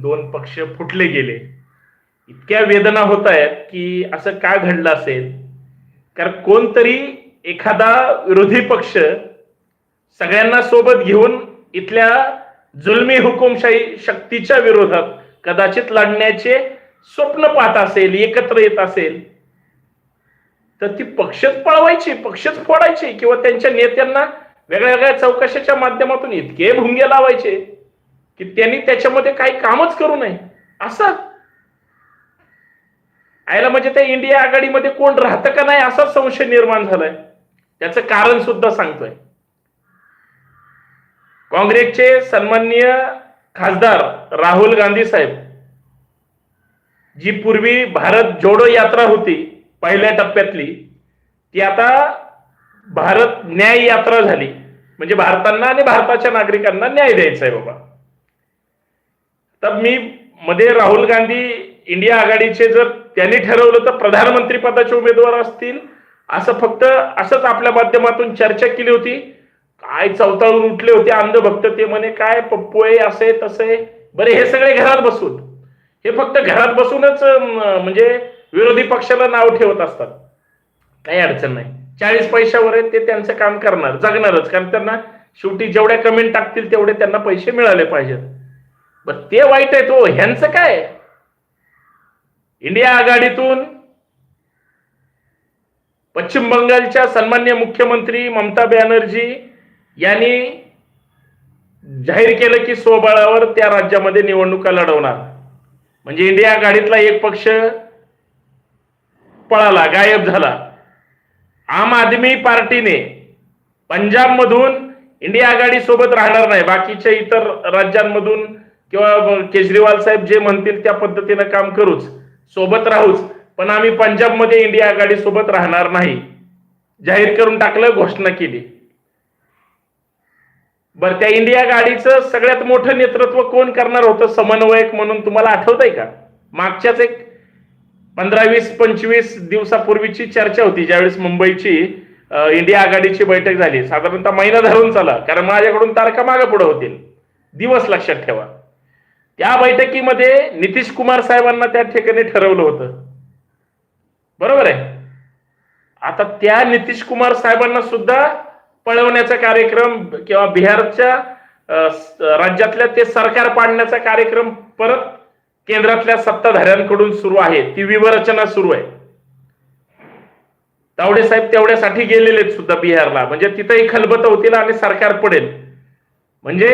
दोन पक्ष फुटले गेले. इतक्या वेदना होत आहेत की असं का घडलं असेल? कारण कोणतरी एखादा विरोधी पक्ष सगळ्यांना सोबत घेऊन इथल्या जुलमी हुकुमशाही शक्तीच्या विरोधात कदाचित लढण्याचे स्वप्न पाहत असेल एकत्र येत असेल तर ती पक्षच पळवायची पक्षच फोडायची किंवा त्यांच्या नेत्यांना वेगळ्या वेगळ्या चौकशाच्या माध्यमातून इतके भुंगे लावायचे. की त्यांनी त्याच्यामध्ये काही कामच करू नये. असं. आयला म्हणजे त्या इंडिया आघाडीमध्ये कोण राहतं का नाही असा संशय निर्माण झालाय. त्याचं कारण सुद्धा सांगतोय. काँग्रेसचे सन्माननीय खासदार राहुल गांधी साहेब जी पूर्वी भारत जोडो यात्रा होती पहिल्या टप्प्यातली ती आता भारत न्याय यात्रा झाली. म्हणजे भारतांना आणि भारताच्या नागरिकांना न्याय द्यायचा आहे बाबा. तर मी मध्ये राहुल गांधी इंडिया आघाडीचे जर त्यांनी ठरवलं तर प्रधानमंत्री पदाचे उमेदवार असतील. असं फक्त असंच आपल्या माध्यमातून चर्चा केली होती. काय चवताळून उठले होते अंधभक्त ते म्हणे काय पप्पू आहे असे तसे. बरे हे सगळे घरात बसून. हे फक्त घरात बसूनच म्हणजे विरोधी पक्षाला नाव ठेवत असतात. काही अडचण नाही. चाळीस पैशावर आहे ते त्यांचं काम करणार जगणारच. कारण त्यांना शेवटी जेवढ्या कमेंट टाकतील तेवढे त्यांना पैसे मिळाले पाहिजेत. बर ते वाईट आहे तो. ह्यांचं काय? इंडिया आघाडीतून पश्चिम बंगालच्या सन्मान्य मुख्यमंत्री ममता बॅनर्जी यांनी जाहीर केलं की स्वबळावर त्या राज्यामध्ये निवडणुका लढवणार. म्हणजे इंडिया आघाडीतला एक पक्ष पळाला गायब झाला. आम आदमी पार्टीने पंजाबमधून इंडिया आघाडी सोबत राहणार नाही. बाकीच्या इतर राज्यांमधून किंवा केजरीवाल साहेब जे म्हणतील त्या पद्धतीनं काम करूच सोबत राहूच. पण आम्ही पंजाबमध्ये इंडिया आघाडी सोबत राहणार नाही. जाहीर करून टाकलं घोषणा केली. बर त्या इंडिया गाडीचं सगळ्यात मोठं नेतृत्व कोण करणार होतं? समन्वयक म्हणून तुम्हाला आठवत आहे का? मागच्याच एक पंधरा वीस पंचवीस दिवसापूर्वीची चर्चा होती ज्यावेळेस मुंबईची इंडिया आघाडीची बैठक झाली. साधारणतः महिना धरून चला कारण माझ्याकडून तारखा मागे पुढे होतील. दिवस लक्षात ठेवा. त्या बैठकीमध्ये नितीश कुमार साहेबांना त्या ठिकाणी ठरवलं होतं. बरोबर आहे? आता त्या नितीश कुमार साहेबांना सुद्धा पळवण्याचा कार्यक्रम किंवा बिहारच्या राज्यातल्या ते सरकार पाडण्याचा कार्यक्रम परत केंद्रातल्या सत्ताधाऱ्यांकडून सुरू आहे. ती विवरचना सुरू आहे. तावडे साहेब तेवढ्यासाठी गेलेले आहेत सुद्धा बिहारला. म्हणजे तिथंही खलबत होतील आणि सरकार पडेल. म्हणजे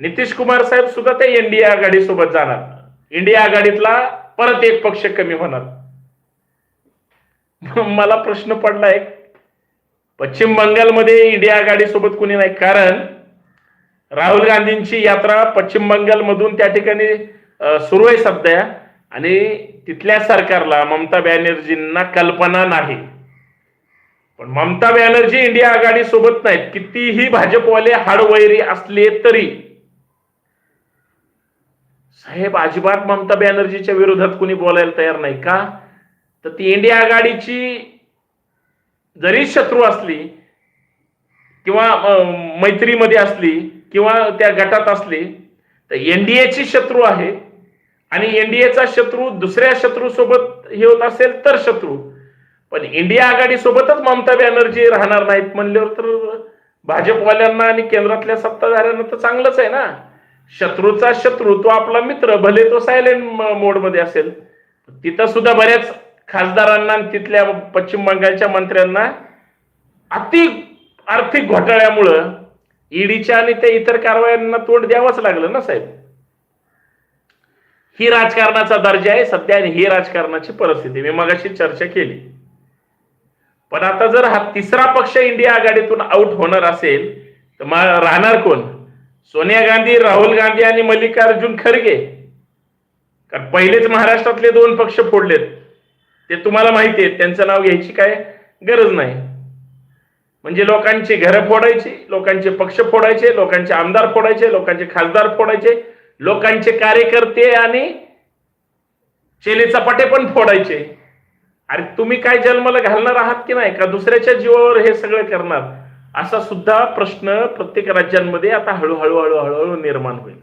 नितीश कुमार साहेब सुद्धा ते एनडीए आघाडी सोबत जाणार. इंडिया आघाडीतला परत एक पक्ष कमी होणार. मला प्रश्न पडलाय पश्चिम बंगालमध्ये इंडिया आघाडी सोबत कुणी नाही. कारण राहुल गांधींची यात्रा पश्चिम बंगालमधून त्या ठिकाणी सुरू आहे सध्या. आणि तिथल्या सरकारला ममता बॅनर्जींना कल्पना नाही. पण ममता बॅनर्जी इंडिया आघाडी सोबत नाहीत. कितीही भाजपवाले हाडवैरी असले तरी. साहेब अजिबात ममता बॅनर्जीच्या विरोधात कुणी बोलायला तयार नाही का? तर ती इंडिया आघाडीची जरी शत्रू असली किंवा मैत्रीमध्ये असली किंवा त्या गटात असली तर एनडीएची शत्रू आहे. आणि एनडीएचा शत्रू दुसऱ्या शत्रू सोबत हे होत असेल तर शत्रू. पण इंडिया आघाडी सोबतच ममता बॅनर्जी राहणार नाहीत म्हणल्यावर तर भाजपवाल्यांना आणि केंद्रातल्या सत्ताधाऱ्यांना तर चांगलंच आहे ना. शत्रूचा शत्रू तो आपला मित्र भले तो सायलेंट मोडमध्ये असेल. तिथं सुद्धा बऱ्याच खासदारांना आणि तिथल्या पश्चिम बंगालच्या मंत्र्यांना अति आर्थिक घोटाळ्यामुळं ईडीच्या आणि त्या इतर कारवायांना तोंड द्यावंच लागलं ना साहेब? ही राजकारणाचा दर्जा आहे सध्या आणि ही राजकारणाची परिस्थिती. मी मगाशी चर्चा केली. पण आता जर हा तिसरा पक्ष इंडिया आघाडीतून आउट होणार असेल तर मग राहणार कोण? सोनिया गांधी राहुल गांधी आणि मल्लिकार्जुन खरगे. कारण पहिलेच महाराष्ट्रातले दोन पक्ष फोडलेत. ते तुम्हाला माहिती आहे त्यांचं नाव घ्यायची काय गरज नाही. म्हणजे लोकांची घरं फोडायची लोकांचे पक्ष फोडायचे लोकांचे आमदार फोडायचे लोकांचे खासदार फोडायचे लोकांचे कार्यकर्ते आणि चेले चपाटे पण फोडायचे. अरे तुम्ही काय जन्माला घालणार आहात की नाही? का दुसऱ्याच्या जीवावर हे सगळं करणार? असा सुद्धा प्रश्न प्रत्येक राज्यांमध्ये आता हळूहळू हळूहळू निर्माण होईल.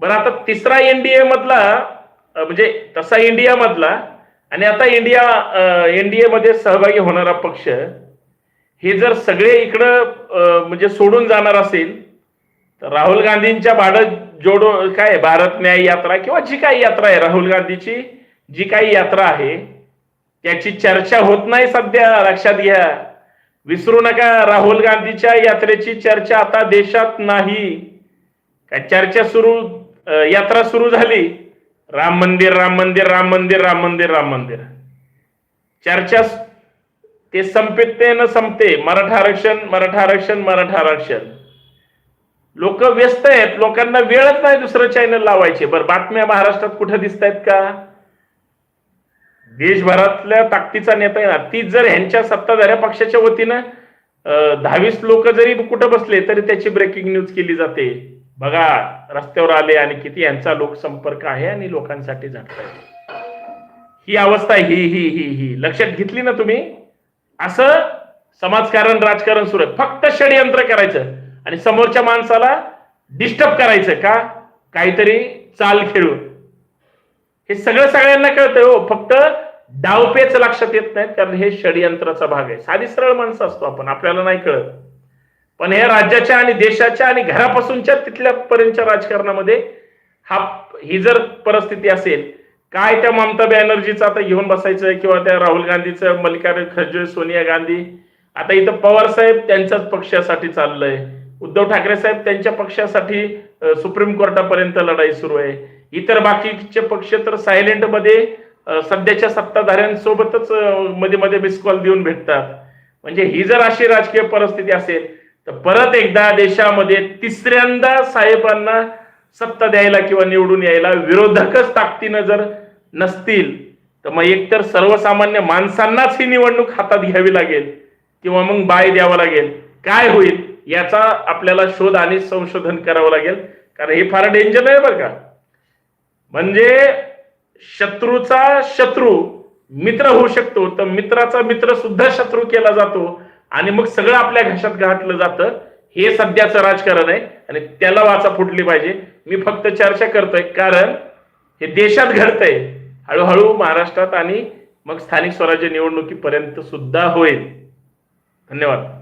बरं आता तिसरा एनडीए मधला म्हणजे तसा इंडिया मधला आणि आता इंडिया एनडीए मध्ये सहभागी होणारा पक्ष हे जर सगळे इकडं म्हणजे सोडून जाणार असेल तर राहुल गांधींच्या भाडत जोडो काय भारत न्याय यात्रा किंवा जी काय यात्रा आहे राहुल गांधीची जी काही यात्रा आहे त्याची चर्चा होत नाही सध्या लक्षात घ्या. विसरू नका राहुल गांधीच्या यात्रेची चर्चा आता देशात नाही. काय चर्चा सुरू यात्रा सुरू झाली? राम मंदिर राम मंदिर राम मंदिर राम मंदिर राम मंदिर. चर्चा ते संपते न संपते मराठा आरक्षण मराठा आरक्षण मराठा आरक्षण. लोक व्यस्त आहेत लोकांना वेळच नाही दुसरं चॅनल लावायचे. बरं बातम्या महाराष्ट्रात कुठे दिसत आहेत का? देशभरातल्या ताकदीचा नेता आहे ना ती जर ह्यांच्या सत्ताधाऱ्या पक्षाच्या वतीनं दहावीस लोक जरी कुठं बसले तरी त्याची ब्रेकिंग न्यूज केली जाते. बघा रस्त्यावर आले आणि किती यांचा लोकसंपर्क आहे आणि लोकांसाठी झटत ही अवस्था ही ही ही ही. लक्षात घेतली ना तुम्ही? असं समाजकारण राजकारण सुरू आहे. फक्त षडयंत्र करायचं आणि समोरच्या माणसाला डिस्टर्ब करायचं का? काहीतरी चाल खेळून. हे सगळं सगळ्यांना कळतंय हो. फक्त डावपेच लक्षात येत नाहीत कारण हे षडयंत्राचा भाग आहे. साधी सरळ माणसं असतो आपण आपल्याला नाही कळत. पण हे राज्याच्या आणि देशाच्या आणि घरापासूनच्या तिथल्या पर्यंतच्या राजकारणामध्ये हा ही जर परिस्थिती असेल काय त्या ममता बॅनर्जीचं आता घेऊन बसायचं किंवा त्या राहुल गांधीचं मल्लिकार्जुन खरगे सोनिया गांधी आता इथं पवार साहेब त्यांच्याच पक्षासाठी चाललंय. उद्धव ठाकरे साहेब त्यांच्या पक्षासाठी सुप्रीम कोर्टापर्यंत लढाई सुरू आहे. इतर बाकीचे पक्ष तर सायलेंटमध्ये सध्याच्या सत्ताधाऱ्यांसोबतच मध्ये मध्ये मिस कॉल देऊन भेटतात. म्हणजे ही जर अशी राजकीय परिस्थिती असेल तर परत एकदा देशामध्ये तिसऱ्यांदा साहेबांना सत्ता द्यायला किंवा निवडून यायला विरोधकच ताकदीनं जर नसतील तर मग एकतर सर्वसामान्य माणसांनाच ही निवडणूक हातात घ्यावी लागेल किंवा मग बाय द्यावा लागेल. काय होईल याचा आपल्याला शोध आणि संशोधन करावं लागेल. कारण हे फार डेंजर आहे बरं का? म्हणजे शत्रूचा शत्रू मित्र होऊ शकतो तर मित्राचा मित्र सुद्धा शत्रू केला जातो आणि मग सगळं आपल्या घशात घातलं जातं. हे सध्याचं राजकारण आहे आणि त्याला वाचा फुटली पाहिजे. मी फक्त चर्चा करतोय कारण हे देशात घडतंय. हळूहळू महाराष्ट्रात आणि मग स्थानिक स्वराज्य निवडणुकीपर्यंत सुद्धा होईल. धन्यवाद.